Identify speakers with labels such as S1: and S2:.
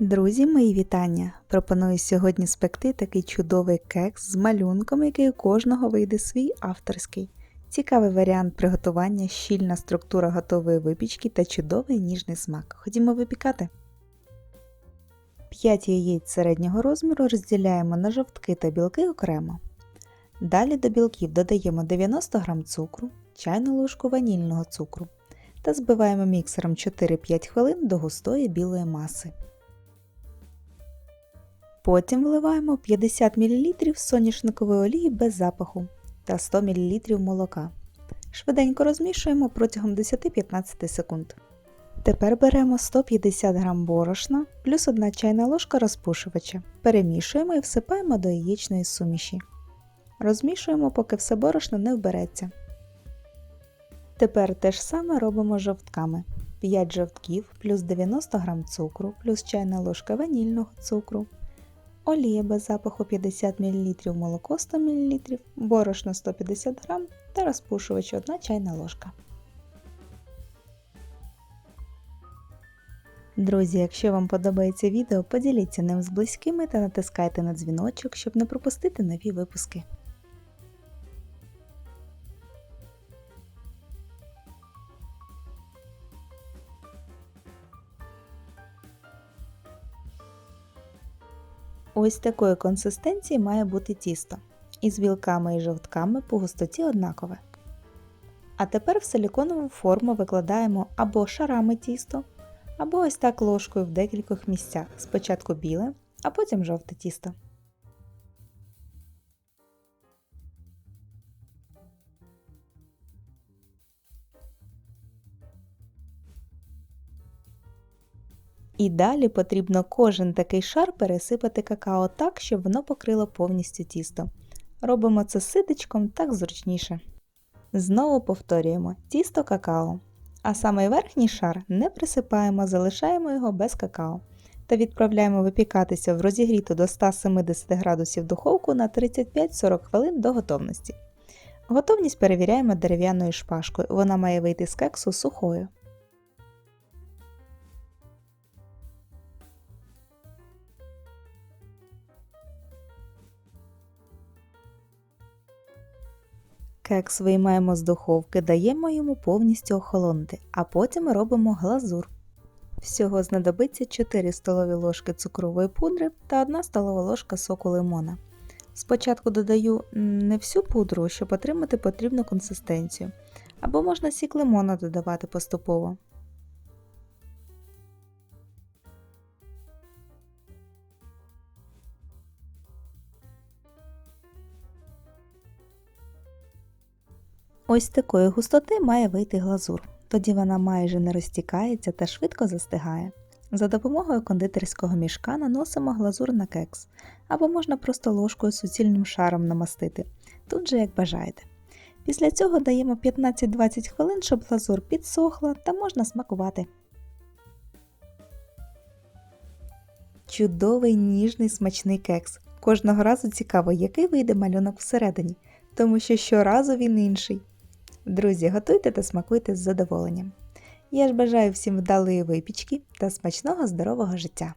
S1: Друзі, мої вітання! Пропоную сьогодні спекти такий чудовий кекс з малюнком, який у кожного вийде свій авторський. Цікавий варіант приготування, щільна структура готової випічки та чудовий ніжний смак. Ходімо випікати. 5 яєць середнього розміру розділяємо на жовтки та білки окремо. Далі до білків додаємо 90 г цукру, чайну ложку ванільного цукру та збиваємо міксером 4-5 хвилин до густої білої маси. Потім вливаємо 50 мл соняшникової олії без запаху та 100 мл молока. Швиденько розмішуємо протягом 10-15 секунд. Тепер беремо 150 г борошна плюс 1 чайна ложка розпушувача. Перемішуємо і всипаємо до яєчної суміші. Розмішуємо, поки все борошно не вбереться. Тепер те ж саме робимо жовтками. 5 жовтків плюс 90 г цукру плюс чайна ложка ванільного цукру олія без запаху 50 мл, молоко 100 мл, борошно 150 г та розпушувач 1 чайна ложка. Друзі, якщо вам подобається відео, поділіться ним з близькими та натискайте на дзвіночок, щоб не пропустити нові випуски. Ось такої консистенції має бути тісто. Із білками і жовтками по густоті однакове. А тепер в силіконову форму викладаємо або шарами тісто, або ось так ложкою в декількох місцях. Спочатку біле, а потім жовте тісто. І далі потрібно кожен такий шар пересипати какао так, щоб воно покрило повністю тісто. Робимо це ситечком так зручніше. Знову повторюємо тісто какао. А саме верхній шар не присипаємо, залишаємо його без какао та відправляємо випікатися в розігріту до 170 градусів духовку на 35-40 хвилин до готовності. Готовність перевіряємо дерев'яною шпажкою, вона має вийти з кексу сухою. Кекс виймаємо з духовки, даємо йому повністю охолонути, а потім робимо глазур. Всього знадобиться 4 столові ложки цукрової пудри та 1 столова ложка соку лимона. Спочатку додаю не всю пудру, щоб отримати потрібну консистенцію, або можна сік лимона додавати поступово. Ось такої густоти має вийти глазур, тоді вона майже не розтікається та швидко застигає. За допомогою кондитерського мішка наносимо глазур на кекс, або можна просто ложкою суцільним шаром намастити, тут же як бажаєте. Після цього даємо 15-20 хвилин, щоб глазур підсохла та можна смакувати. Чудовий ніжний смачний кекс. Кожного разу цікаво, який вийде малюнок всередині, тому що щоразу він інший. Друзі, готуйте та смакуйте з задоволенням. Я ж бажаю всім вдалої випічки та смачного здорового життя!